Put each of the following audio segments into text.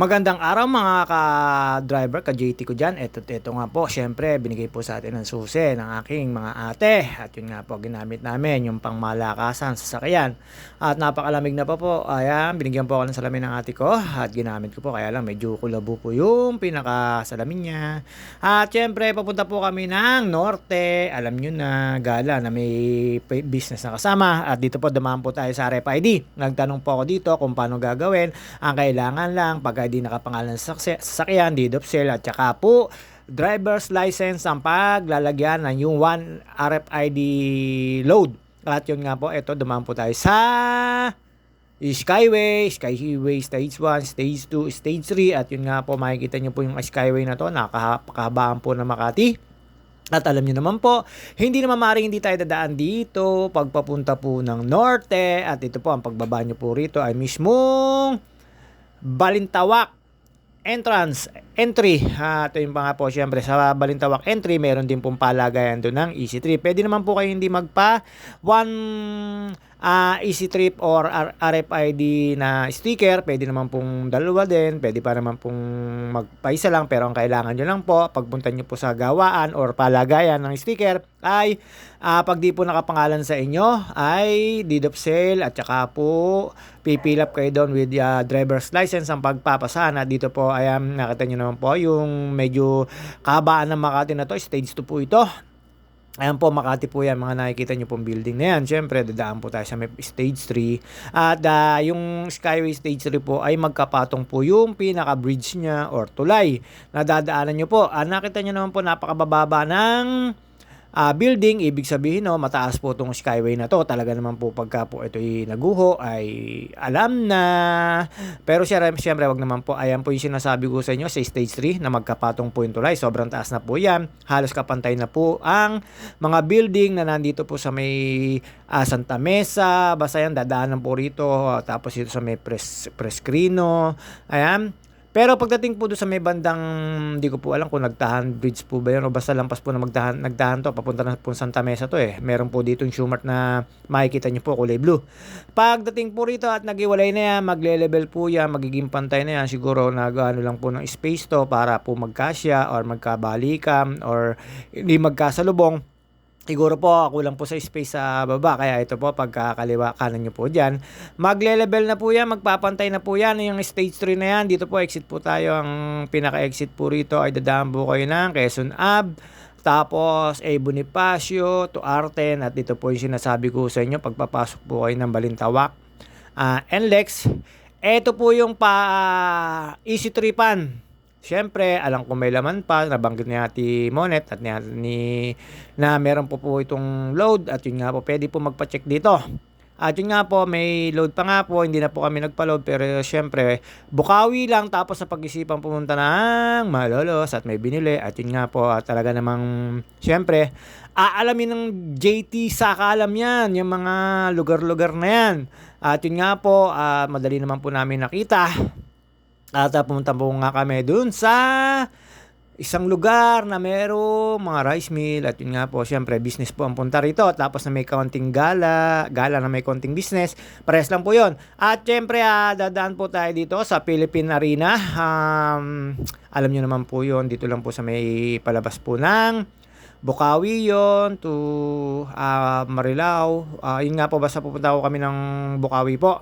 Magandang araw mga ka-driver, ka-JT ko dyan. Ito, ito nga po, syempre, binigay po sa atin ng susi ng aking mga ate. At yun nga po, ginamit namin yung pangmalakasan sa sakyan. At napakalamig na pa po. Ayan, binigyan po ako ng salamin ng ate ko. At ginamit ko po, kaya lang medyo kulabo po yung pinakasalamin niya. At syempre, papunta po kami ng Norte. Alam nyo na, gala na may business na kasama. At dito po, dumaan po tayo sa RFID. Nagtanong po ako dito kung paano gagawin. Ang kailangan lang, pagka di nakapangalan sa sasakyan, deed of sale, at saka po, driver's license ang paglalagyan ng yung one RFID load. At yun nga po, ito, dumaan po tayo sa Skyway, Skyway Stage 1, Stage 2, Stage 3 at yun nga po makikita nyo po yung Skyway na to. Nakakahabaan po ng Makati. At alam niyo naman po, hindi naman maaaring hindi tayo dadaan dito. Pagpapunta po ng norte. At ito po ang pagbaba nyo po rito ay mismong Balintawak entrance, entry. Uh, ito yung mga po, syempre, sa Balintawak entry, meron din pong palagayan doon ng EC3. Pwede naman po kayo hindi magpa 1 uh, easy trip or RFID na sticker, pwede naman pong dalawa din, pwede pa naman pong magpaisa lang, pero ang kailangan nyo lang po, pagpunta nyo po sa gawaan or palagayan ng sticker, ay uh, pag di po nakapangalan sa inyo, ay deed of sale at saka po pipil up kayo doon with uh, driver's license ang pagpapasana. Dito po, ayan, nakita nyo naman po yung medyo kabaan ng Makati na to, stage 2 po ito. Ayan po, Makati po yan, mga nakikita nyo pong building na yan. Siyempre, dadaan po tayo sa stage 3. At ah, yung Skyway stage 3 po ay magkapatong po yung pinaka-bridge niya or tulay na dadaanan nyo po. Ah, nakita nyo naman po, napakabababa ng ah, building, ibig sabihin no, mataas po itong skyway na to. Talaga naman po pagka po ito'y naguho ay alam na. Pero syempre, syempre wag naman po, ayan po yung sinasabi ko sa inyo sa stage 3 na magkapatong po yung tulay. Sobrang taas na po yan. Halos kapantay na po ang mga building na nandito po sa may ah, Santa Mesa. Basta yan, dadaanan po rito. Tapos ito sa may pres, Prescrino. Ayan. Pero pagdating po doon sa may bandang, hindi ko po alam kung nagtahan bridge po ba yun o basta lampas po na magdahan, nagdahan to, papunta na po Santa Mesa to eh. Meron po dito yung Schumart na makikita nyo po, kulay blue. Pagdating po rito at nagiwalay na yan, magle-level po yan, magiging pantay na yan, siguro nag-ano lang po ng space to para po magkasya or magkabalikan or hindi magkasalubong. Siguro po kulang po sa space sa baba kaya ito po pagkakaliwa kanan nyo po dyan. Magle-level na po yan, magpapantay na po yan. Yung stage 3 na yan, dito po exit po tayo. Ang pinaka-exit po rito ay dadaan po kayo ng Quezon Ave. Tapos, A. Bonifacio to Arten. At dito po yung sinasabi ko sa inyo, pagpapasok po kayo ng Balintawak. Ah, NLEX. Ito po yung pa easy tripan. Siyempre, alam ko may laman pa, nabanggit ni Ate Monet at ni, ni na meron po po itong load at yun nga po, pwede po magpa-check dito. At yun nga po, may load pa nga po, hindi na po kami nagpa-load pero siyempre, bukawi lang tapos sa pag-isipan pumunta ng Malolos at may binili at yun nga po, at talaga namang siyempre, aalamin ng JT sa alam yan, yung mga lugar-lugar na yan. At yun nga po, ah, madali naman po namin nakita at uh, pumunta po nga kami dun sa isang lugar na merong mga rice mill at yun nga po, syempre business po ang punta rito tapos na may kaunting gala, gala na may konting business, pares lang po yon At syempre, ah, dadaan po tayo dito sa Philippine Arena. Um, alam nyo naman po yon dito lang po sa may palabas po ng Bukawi yon to ah, Marilao. Ah, yun nga po, basta pupunta ko kami ng Bukawi po.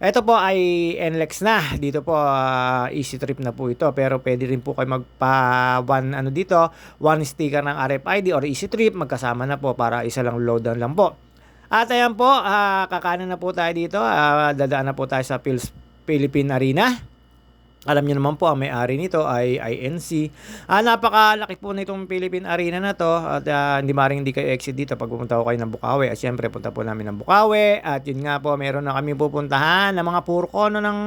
Ito po ay NLEX na. Dito po ah, easy trip na po ito. Pero pwede rin po kayo magpa one ano dito, one sticker ng RFID or easy trip magkasama na po para isa lang load lang po. At ayan po, ah, kakanan na po tayo dito. Ah, dadaan na po tayo sa Phils- Philippine Arena. Alam niyo naman po, ang may-ari nito ay INC. Ah, napakalaki po nitong Philippine Arena na to. At ah, hindi maring hindi kayo exit dito pag pumunta ko kayo ng Bukawi. At syempre, punta po namin ng Bukawi. At yun nga po, meron na kami pupuntahan ng mga purkono ng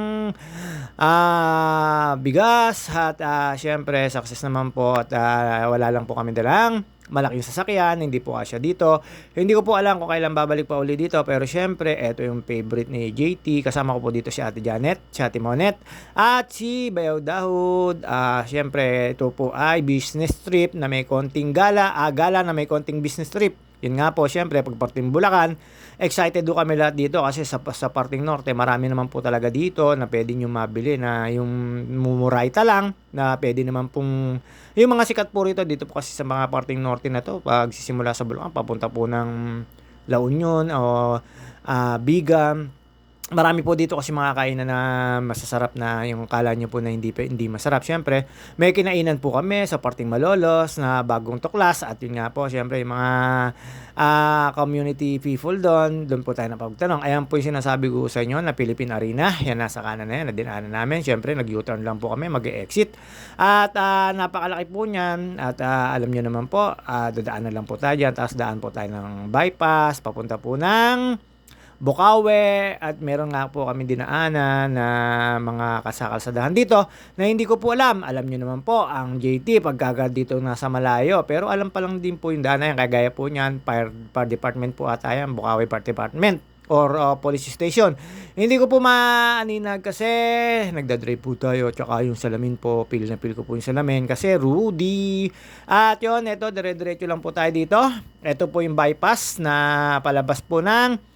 ah, bigas. At ah, syempre, success naman po. At ah, wala lang po kami dalang malaking sasakyan, hindi po kasya dito. Hindi ko po alam kung kailan babalik pa uli dito, pero syempre, eto yung favorite ni JT. Kasama ko po dito si Ate Janet, si Ate Monet, at si Bayaw Dahud. Ah, syempre, ito po ay business trip na may konting gala, ah, gala na may konting business trip. yun nga po, syempre, pag parting Bulacan, excited do kami lahat dito kasi sa, sa parting norte, marami naman po talaga dito na pwede nyo mabili na yung mumurayta lang na pwede naman pong yung mga sikat po rito dito po kasi sa mga parting norte na to pag sisimula sa Bulacan papunta po ng La Union o ah, Bigam marami po dito kasi mga kainan na masasarap na yung kala nyo po na hindi, hindi masarap. Siyempre, may kinainan po kami sa parting Malolos na bagong tuklas at yun nga po, siyempre yung mga ah, community people doon, doon po tayo napagtanong. Ayan po yung sinasabi ko sa inyo na Philippine Arena, yan nasa kanan na yan, na dinaanan namin. Siyempre, nag-U-turn lang po kami, mag-exit. At ah, napakalaki po niyan at ah, alam nyo naman po, uh, dadaanan lang po tayo dyan, tapos daan po tayo ng bypass, papunta po ng Bukawe at meron nga po kami dinaanan na mga kasakalsadahan dito na hindi ko po alam. Alam nyo naman po, ang JT pagkaga dito nasa malayo. Pero alam pa lang din po yung daan na yan. Kagaya po niyan, fire, fire department po ata yan, Bukawe Fire Department or uh, police station. Hindi ko po maaninag kasi nagdadrive po tayo tsaka yung salamin po, pil na pil ko po yung salamin kasi Rudy. At yun, ito, dire-diretso lang po tayo dito. Ito po yung bypass na palabas po ng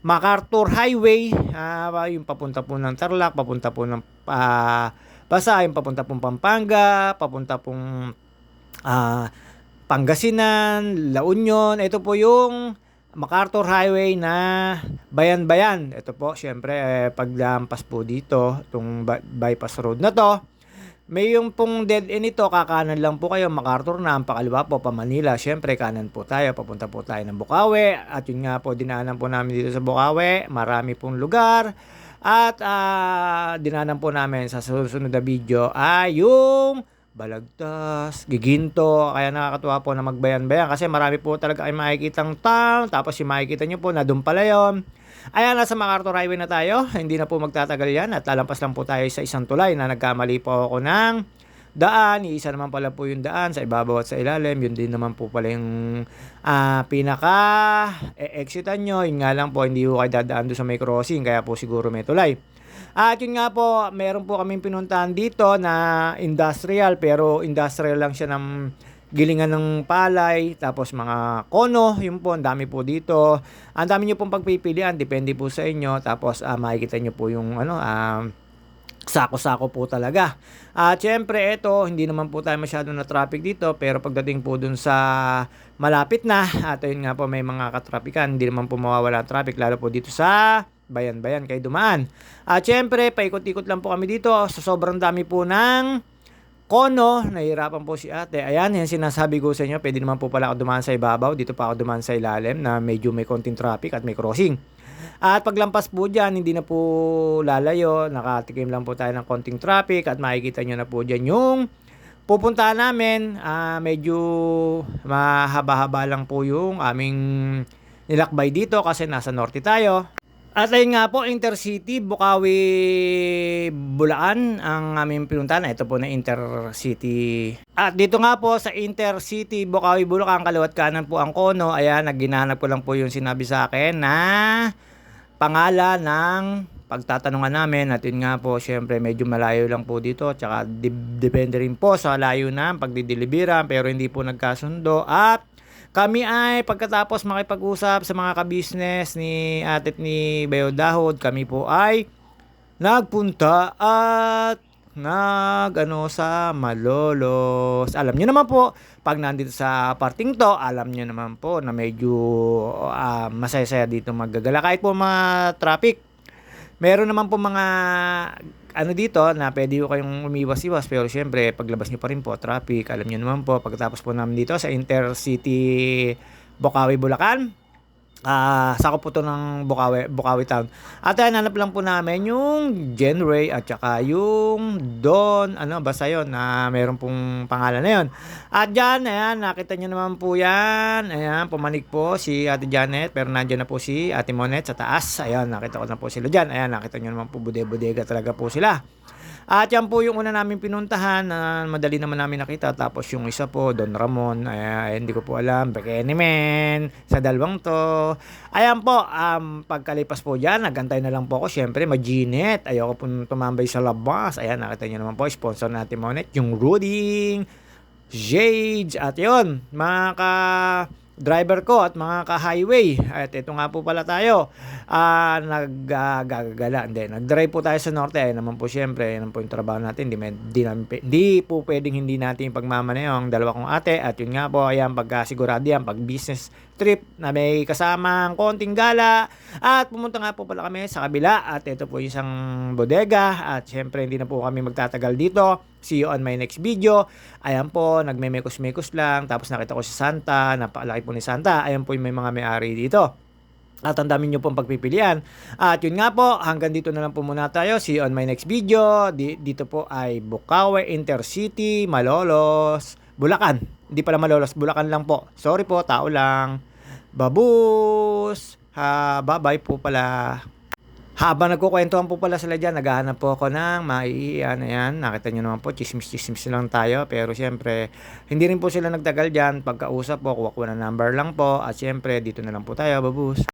MacArthur Highway, ah, yung papunta po ng Tarlac, papunta po ng ah, Pasay, yung papunta pong Pampanga, papunta pong ah, Pangasinan, La Union. Ito po yung MacArthur Highway na bayan-bayan. Ito po, syempre, eh, paglampas po dito, itong by- bypass road na to, may yung pong dead end ito, kakanan lang po kayo, MacArthur na, ang pakaliwa po, pa Manila. Siyempre, kanan po tayo, papunta po tayo ng Bukawi. At yun nga po, dinaanan po namin dito sa Bukawi. Marami pong lugar. At ah, dinaanan po namin sa susunod na video ay yung Balagtas, Giginto, kaya nakakatuwa po na magbayan-bayan kasi marami po talaga ay makikitang town, tapos yung makikita nyo po na doon pala yun. Ayan, nasa MacArthur Highway na tayo. Hindi na po magtatagal yan at lalampas lang po tayo sa isang tulay na nagkamali po ako ng daan. Isa naman pala po yung daan sa ibabaw at sa ilalim. Yun din naman po pala yung ah, pinaka e-exitan nyo. Yun nga lang po, hindi po kayo dadaan doon sa may crossing kaya po siguro may tulay. At yun nga po, meron po kaming pinuntahan dito na industrial pero industrial lang siya ng gilingan ng palay, tapos mga kono, yun po, ang dami po dito. Ang dami nyo pong pagpipilian, depende po sa inyo. Tapos ah, makikita nyo po yung ano, ah, sako-sako po talaga. At syempre ito, hindi naman po tayo masyado na traffic dito, pero pagdating po dun sa malapit na, at yun nga po may mga katrapikan, hindi naman po mawawala ang traffic, lalo po dito sa bayan-bayan kay dumaan. At syempre, paikot-ikot lang po kami dito, sa sobrang dami po ng kono, nahihirapan po si ate. Ayan, yan sinasabi ko sa inyo, pwede naman po pala ako dumaan sa ibabaw, dito pa ako dumaan sa ilalim na medyo may konting traffic at may crossing. At paglampas po dyan, hindi na po lalayo, nakatikim lang po tayo ng konting traffic at makikita nyo na po dyan yung pupuntahan namin. Ah, medyo mahaba-haba lang po yung aming nilakbay dito kasi nasa norte tayo. At ayun nga po, Intercity, Bukawi, Bulaan ang aming pinuntahan. Ito po na Intercity. At dito nga po sa Intercity, Bukawi, Bulacan, kaliwat kanan po ang kono. Ayan, nagginanap ko lang po yung sinabi sa akin na pangalan ng pagtatanungan namin. At yun nga po, syempre medyo malayo lang po dito. Tsaka depende rin po sa layo na pagdideliveran pero hindi po nagkasundo. At kami ay pagkatapos makipag-usap sa mga kabisnes ni atit ni Bayo Dahod, kami po ay nagpunta at nag ano sa Malolos. Alam niyo naman po, pag nandito sa parting to, alam niyo naman po na medyo ah, masaya-saya dito maggagala kahit po mga traffic. Meron naman po mga ano dito na pwede ko kayong umiwas-iwas pero syempre paglabas niyo pa rin po traffic alam niyo naman po pagkatapos po namin dito sa Intercity Bukawi Bulacan Ah, sakop po to ng Bukawi, Bukawi Town. At ayan, hanap lang po namin yung Genray at saka yung Don, ano, basta yun, na meron pong pangalan na yun. At dyan, ayan, nakita nyo naman po yan. Ayan, pumanik po si Ate Janet, pero nandiyan na po si Ate Monet sa taas. Ayan, nakita ko na po sila dyan. Ayan, nakita nyo naman po, bude-bodega talaga po sila. At yan po yung una namin pinuntahan na madali naman namin nakita. Tapos yung isa po, Don Ramon. Ay, hindi ko po alam. Bekene men. Sa dalawang to. Ayan po, um, pagkalipas po dyan, nagantay na lang po ako. Siyempre, maginit. Ayoko po tumambay sa labas. Ayan, nakita nyo naman po, sponsor natin Monet, yung Ruding, Jades, at yun, mga ka driver ko at mga ka-highway. At ito nga po pala tayo. Ah, naggagala. Hindi, nag-drive po tayo sa norte. Ayun naman po syempre, yan po yung trabaho natin. Di, pe- di po pwedeng hindi natin pagmamaneho ang dalawa kong ate. At yun nga po, ayan, pagkasigurado yan, pag business trip na may kasamang konting gala. At pumunta nga po pala kami sa kabila. At ito po yung isang bodega. At syempre, hindi na po kami magtatagal dito. See you on my next video. Ayan po, nagme-mekos-mekos lang. Tapos nakita ko si Santa. Napakalaki po ni Santa. Ayan po yung may mga may-ari dito. At ang dami nyo pong pagpipilian. At yun nga po, hanggang dito na lang po muna tayo. See you on my next video. Di- dito po ay Bukawe Intercity, Malolos, Bulacan. Hindi pala Malolos, Bulacan lang po. Sorry po, tao lang. Babus! Ha, bye-bye po pala. Habang nagkukwentuhan po pala sila dyan, naghahanap po ako ng maiiyan. Ayan, nakita nyo naman po, chismis-chismis lang tayo. Pero siyempre, hindi rin po sila nagtagal dyan. Pagkausap po, kuha ko ng number lang po. At siyempre, dito na lang po tayo, babus.